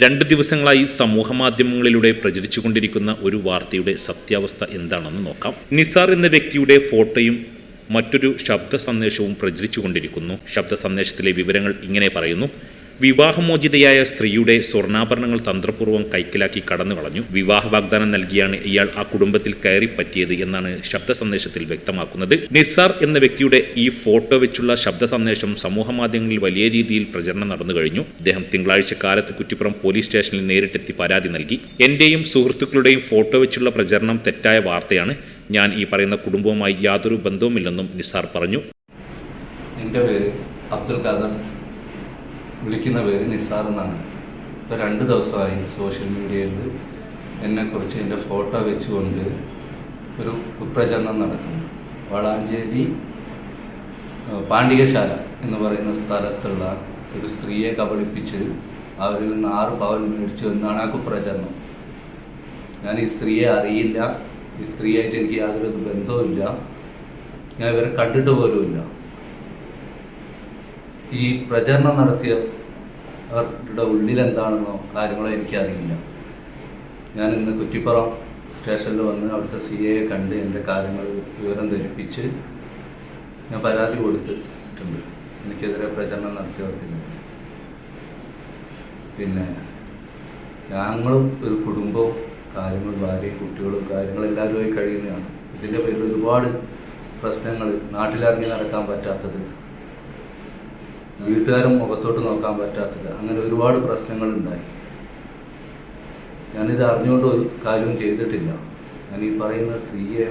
രണ്ട് ദിവസങ്ങളായി സമൂഹ സമൂഹമാധ്യമങ്ങളിലൂടെ പ്രചരിച്ചുകൊണ്ടിരിക്കുന്ന ഒരു വാർത്തയുടെ സത്യാവസ്ഥ എന്താണെന്ന് നോക്കാം. നിസാർ എന്ന വ്യക്തിയുടെ ഫോട്ടോയും മറ്റൊരു ശബ്ദ സന്ദേശവും പ്രചരിച്ചുകൊണ്ടിരിക്കുന്നു. ശബ്ദ സന്ദേശത്തിലെ വിവരങ്ങൾ ഇങ്ങനെ പറയുന്നു. വിവാഹമോചിതയായ സ്ത്രീയുടെ സ്വർണാഭരണങ്ങൾ തന്ത്രപൂർവം കൈക്കലാക്കി കടന്നു കളഞ്ഞു. വിവാഹ വാഗ്ദാനം നൽകിയാണ് ഇയാൾ ആ കുടുംബത്തിൽ കയറി പറ്റിയത് എന്നാണ് ശബ്ദ സന്ദേശത്തിൽ വ്യക്തമാക്കുന്നത്. നിസാർ എന്ന വ്യക്തിയുടെ ഈ ഫോട്ടോ വെച്ചുള്ള ശബ്ദ സന്ദേശം സമൂഹ മാധ്യമങ്ങളിൽ വലിയ രീതിയിൽ പ്രചരണം നടന്നു കഴിഞ്ഞു. അദ്ദേഹം തിങ്കളാഴ്ച കാലത്ത് കുറ്റിപ്പുറം പോലീസ് സ്റ്റേഷനിൽ നേരിട്ടെത്തി പരാതി നൽകി. എന്റെയും സുഹൃത്തുക്കളുടെയും ഫോട്ടോ വെച്ചുള്ള പ്രചരണം തെറ്റായ വാർത്തയാണ്. ഞാൻ ഈ പറയുന്ന കുടുംബവുമായി യാതൊരു ബന്ധവുമില്ലെന്നും നിസാർ പറഞ്ഞു. എന്റെ പേര് അബ്ദുൽ ഖാദർ. വിളിക്കുന്ന പേര് നിസാർ എന്നാണ്. ഇപ്പോൾ രണ്ട് ദിവസമായി സോഷ്യൽ മീഡിയയിൽ എന്നെക്കുറിച്ച് എന്റെ ഫോട്ടോ വെച്ചുകൊണ്ട് ഒരു കുപ്രചരണം നടക്കുന്നു. വളാഞ്ചേരി പാണ്ഡികശാല എന്ന് പറയുന്ന സ്ഥലത്തുള്ള ഒരു സ്ത്രീയെ കബളിപ്പിച്ച് അവരിൽ നിന്ന് ആറ് പവൻ മേടിച്ചു എന്നാണ് ആ കുപ്രചരണം. ഞാൻ ഈ സ്ത്രീയെ അറിയില്ല. ഈ സ്ത്രീയായിട്ട് എനിക്ക് യാതൊരു ബന്ധവുമില്ല. ഞാൻ ഇവരെ കണ്ടിട്ട് പോലുമില്ല. ഈ പ്രചരണം നടത്തിയ അവരുടെ ഉള്ളിൽ എന്താണെന്നോ കാര്യങ്ങളോ എനിക്കറിയില്ല. ഞാൻ ഇന്ന് കുറ്റിപ്പുറം സ്റ്റേഷനിൽ വന്ന് അവിടുത്തെ സി എയെ കണ്ട് എന്റെ കാര്യങ്ങൾ വിവരം ധരിപ്പിച്ച് ഞാൻ പരാതി കൊടുത്തിട്ടുണ്ട്. എനിക്കെതിരെ പ്രചരണം നടത്തിയവർക്കില്ല. പിന്നെ ഞങ്ങളും ഒരു കുടുംബവും കാര്യങ്ങൾ ഭാര്യയും കുട്ടികളും കാര്യങ്ങളും എല്ലാവരുമായി കഴിയുന്നതാണ്. ഇതിന്റെ പേരിൽ ഒരുപാട് പ്രശ്നങ്ങൾ നാട്ടിലിറങ്ങി നടക്കാൻ പറ്റാത്തത് വീട്ടുകാരും മുഖത്തോട്ട് നോക്കാൻ പറ്റാത്തത്. അങ്ങനെ ഒരുപാട് പ്രശ്നങ്ങളുണ്ടായി. ഞാനിത് അറിഞ്ഞുകൊണ്ട് ഒരു കാര്യവും ചെയ്തിട്ടില്ല. ഞാൻ ഈ പറയുന്ന സ്ത്രീയെ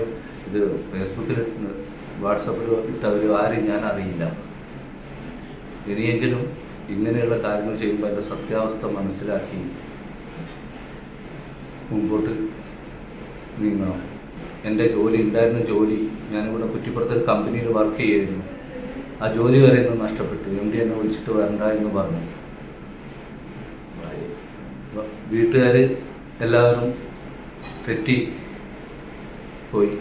ഇത് ഫേസ്ബുക്കിൽ വാട്സപ്പിൽ ഇട്ടവരോ ആരെയും ഞാൻ അറിയില്ല ഇനിയെങ്കിലും ഇങ്ങനെയുള്ള കാര്യങ്ങൾ ചെയ്യുമ്പോൾ അതിന്റെ സത്യാവസ്ഥ മനസ്സിലാക്കി മുമ്പോട്ട് നീങ്ങണം. എന്റെ ജോലി ഉണ്ടായിരുന്ന ജോലി ഞാനിവിടെ കുറ്റിപ്പുറത്തൊരു കമ്പനിയിൽ വർക്ക് ചെയ്യുമായിരുന്നു ആ ജോലി വരെ ഇന്ന് നഷ്ടപ്പെട്ടു. എം ഡി എന്നെ വിളിച്ചിട്ട് വരണ്ട എന്ന് പറഞ്ഞു. വീട്ടുകാർ എല്ലാവരും തെറ്റി പോയി.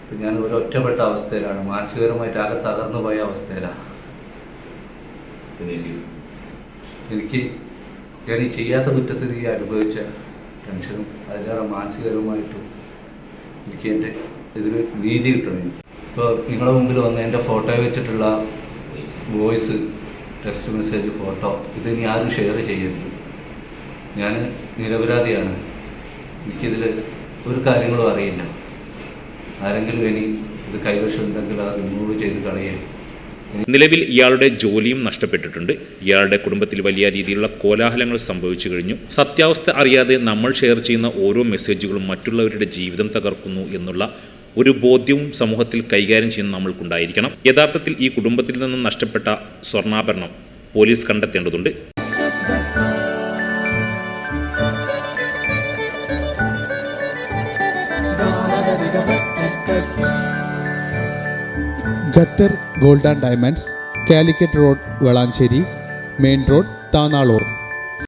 ഇപ്പം ഞാൻ ഒരു ഒറ്റപ്പെട്ട അവസ്ഥയിലാണ്. മാനസികപരമായിട്ട് ആകെ തകർന്നു പോയ അവസ്ഥയിലാണ് എനിക്ക് ഞാൻ ഈ ചെയ്യാത്ത കുറ്റത്തിന് ഈ അനുഭവിച്ച ടെൻഷനും അതിലേറെ മാനസികപരമായിട്ടും എനിക്ക് എന്റെ ഇതിന് നീതി കിട്ടണം എനിക്ക്. ഇപ്പോൾ നിങ്ങളുടെ മുമ്പിൽ വന്ന് എന്റെ ഫോട്ടോ വെച്ചിട്ടുള്ള വോയിസ് ടെക്സ്റ്റ് മെസ്സേജ് ഫോട്ടോ ഇത് ഇനി ആരും ഷെയർ ചെയ്യരുത്. ഞാൻ നിരപരാധിയാണ്. എനിക്കിതിൽ ഒരു കാര്യങ്ങളും അറിയില്ല. ആരെങ്കിലും ഇനി ഇത് കൈവശമുണ്ടെങ്കിൽ അത് റിമൂവ് ചെയ്ത് കളയേ. നിലവിൽ ഇയാളുടെ ജോലിയും നഷ്ടപ്പെട്ടിട്ടുണ്ട്. ഇയാളുടെ കുടുംബത്തിൽ വലിയ രീതിയിലുള്ള കോലാഹലങ്ങൾ സംഭവിച്ചു കഴിഞ്ഞു. സത്യാവസ്ഥ അറിയാതെ നമ്മൾ ഷെയർ ചെയ്യുന്ന ഓരോ മെസ്സേജുകളും മറ്റുള്ളവരുടെ ജീവിതം തകർക്കുന്നു എന്നുള്ള ഒരു ബോധ്യവും സമൂഹത്തിൽ കൈകാര്യം ചെയ്യുന്ന നമ്മൾക്കുണ്ടായിരിക്കണം. യഥാർത്ഥത്തിൽ ഈ കുടുംബത്തിൽ നിന്നും നഷ്ടപ്പെട്ട സ്വർണാഭരണം പോലീസ് കണ്ടെത്തേണ്ടതുണ്ട്. Qatar gold and diamonds Calicut road Valanchery main road Thanalur.